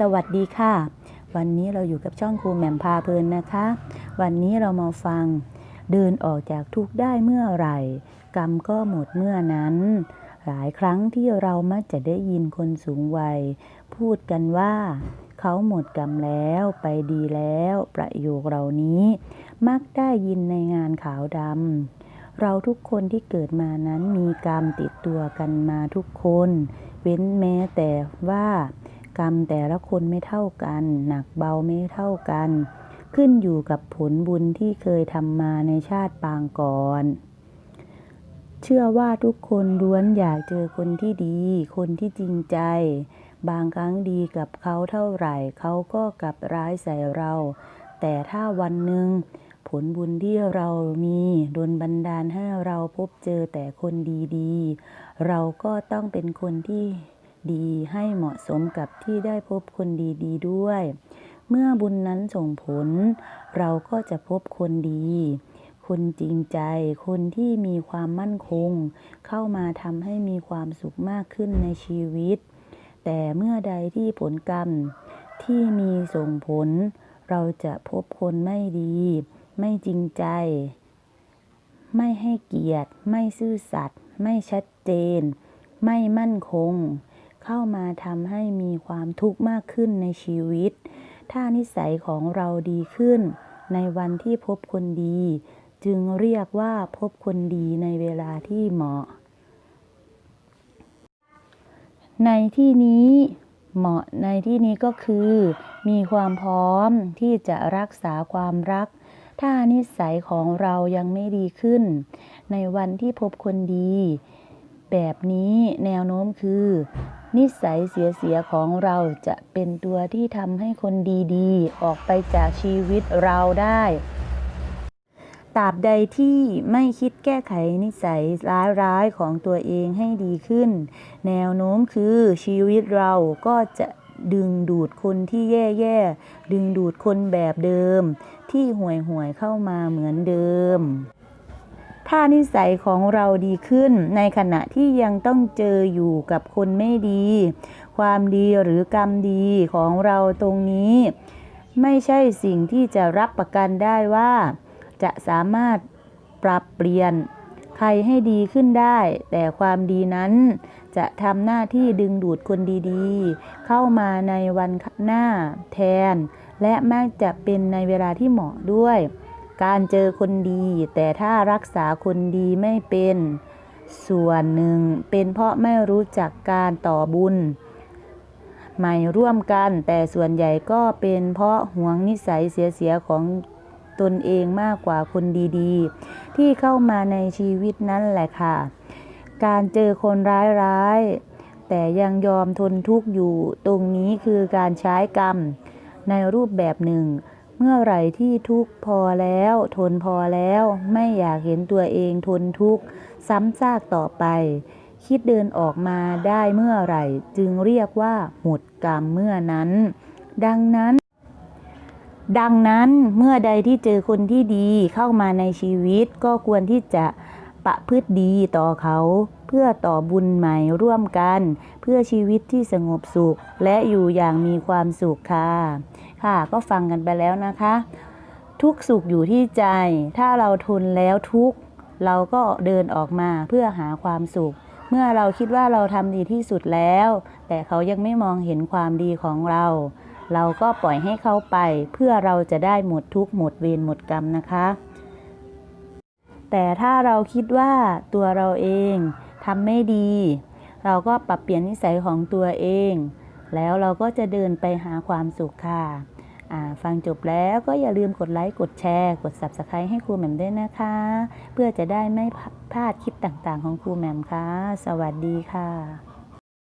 สวัสดีค่ะ วันนี้เราอยู่กับช่องครูแหม่มพาเพลินนะคะ วันนี้เรามาฟัง เดินออกจากทุกได้เมื่อไหร่ กรรมก็หมดเมื่อนั้น หลายครั้งที่เรามักจะได้ยินคนสูงวัย พูดกันว่า เขาหมดกรรมแล้วไปดีแล้ว ประโยคเหล่านี้ มักได้ยินในงานขาวดำเราทุกคนที่เกิดมานั้นมีกรรมติดตัวกันมาทุกคน เว้นแม้แต่ว่า กรรมแต่ละคนไม่เท่ากัน หนักเบาไม่เท่ากัน ขึ้นอยู่กับผลบุญที่เคยทำมาในชาติปางก่อน เชื่อว่าทุกคนล้วนอยากเจอคนที่ดี คนที่จริงใจ บางครั้งดีกับเขาเท่าไหร่ เขาก็กลับร้ายใส่เรา แต่ถ้าวันหนึ่งผลบุญที่เรามีโดลบันดาลให้เราพบเจอแต่คนดีๆ เราก็ต้องเป็นคนที่ ดีให้เหมาะสมกับที่ได้พบคนดีๆด้วย เมื่อบุญนั้นส่งผล เราก็จะพบคนดี คนจริงใจ คนที่มีความมั่นคง เข้ามาทำให้มีความสุขมากขึ้นในชีวิต แต่เมื่อใดที่ผลกรรมที่มีส่งผล เราจะพบคนไม่ดี ไม่จริงใจ ไม่ให้เกียรติ ไม่ซื่อสัตย์ ไม่ชัดเจน ไม่มั่นคง เข้ามาทำให้มีความทุกข์มากขึ้นในชีวิต ถ้านิสัยของเราดีขึ้น ในวันที่พบคนดี จึงเรียกว่าพบคนดีในเวลาที่เหมาะ ในที่นี้เหมาะในที่นี้ก็คือ มีความพร้อมที่จะรักษาความรัก ถ้านิสัยของเรายังไม่ดีขึ้น ในวันที่พบคนดี แบบนี้แนวโน้มคือ นิสัยเสียๆของเราจะเป็นตัวที่ทำให้คนดีๆ ออกไปจากชีวิตเราได้ตราบใดที่ไม่คิดแก้ไขนิสัยร้ายๆของตัวเองให้ดีขึ้น แนวโน้มคือชีวิตเราก็จะดึงดูดคนที่แย่ๆ ดึงดูดคนแบบเดิม ที่ห่วยๆเข้ามาเหมือนเดิม ถ้านิสัยของเราดีขึ้น ในขณะที่ยังต้องเจออยู่กับคนไม่ดี ความดีหรือกรรมดีของเราตรงนี้ ไม่ใช่สิ่งที่จะรับประกันได้ว่า จะสามารถปรับเปลี่ยนใครให้ดีขึ้นได้ แต่ความดีนั้นจะทำหน้าที่ดึงดูดคนดีๆ เข้ามาในวันหน้าแทน และมักจะเป็นในเวลาที่เหมาะด้วย การเจอคนดี แต่ถ้ารักษาคนดีไม่เป็น ส่วนหนึ่งเป็นเพราะไม่รู้จักการต่อบุญ ใหม่ร่วมกัน แต่ส่วนใหญ่ก็เป็นเพราะห่วงนิสัยเสียๆของตนเองมากกว่าคนดีๆ ที่เข้ามาในชีวิตนั่นแหละค่ะ การเจอคนร้ายๆ แต่ยังยอมทนทุกข์อยู่ตรงนี้คือการใช้กรรมในรูปแบบหนึ่ง เมื่อไหร่ที่ทุกข์พอแล้ว ทนพอแล้ว ไม่อยากเห็นตัวเองทนทุกข์ซ้ำซากต่อไป คิดเดินออกมาได้เมื่อไหร่ จึงเรียกว่าหมดกรรมเมื่อนั้น ดังนั้น ดังนั้นเมื่อใดที่เจอคนที่ดีเข้ามาในชีวิตก็ควรที่จะประพฤติดีต่อเขา พื่อต่อบุญใหม่ร่วมกัน เพื่อชีวิตที่สงบสุข และอยู่อย่างมีความสุขค่ะ ค่ะก็ฟังกันไปแล้วนะคะ ทุกสุขอยู่ที่ใจ ถ้าเราทนแล้วทุกเราก็เดินออกมาเพื่อหาความสุข เมื่อเราคิดว่าเราทำดีที่สุดแล้ว แต่เขายังไม่มองเห็นความดีของเรา เราก็ปล่อยให้เขาไป เพื่อเราจะได้หมดทุกข์หมดเวรหมดกรรมนะคะแต่ถ้าเราคิดว่าตัวเราเอง ทำไม่ดี เราก็ปรับเปลี่ยนนิสัยของตัวเอง แล้วเราก็จะเดินไปหาความสุขค่ะฟังจบแล้วก็อย่าลืมกดไลค์ กดแชร์ กด Subscribe ให้ครูแหม่มด้วยนะคะ เพื่อจะได้ไม่พลาดคลิปต่างๆของครูแหม่มค่ะ สวัสดีค่ะ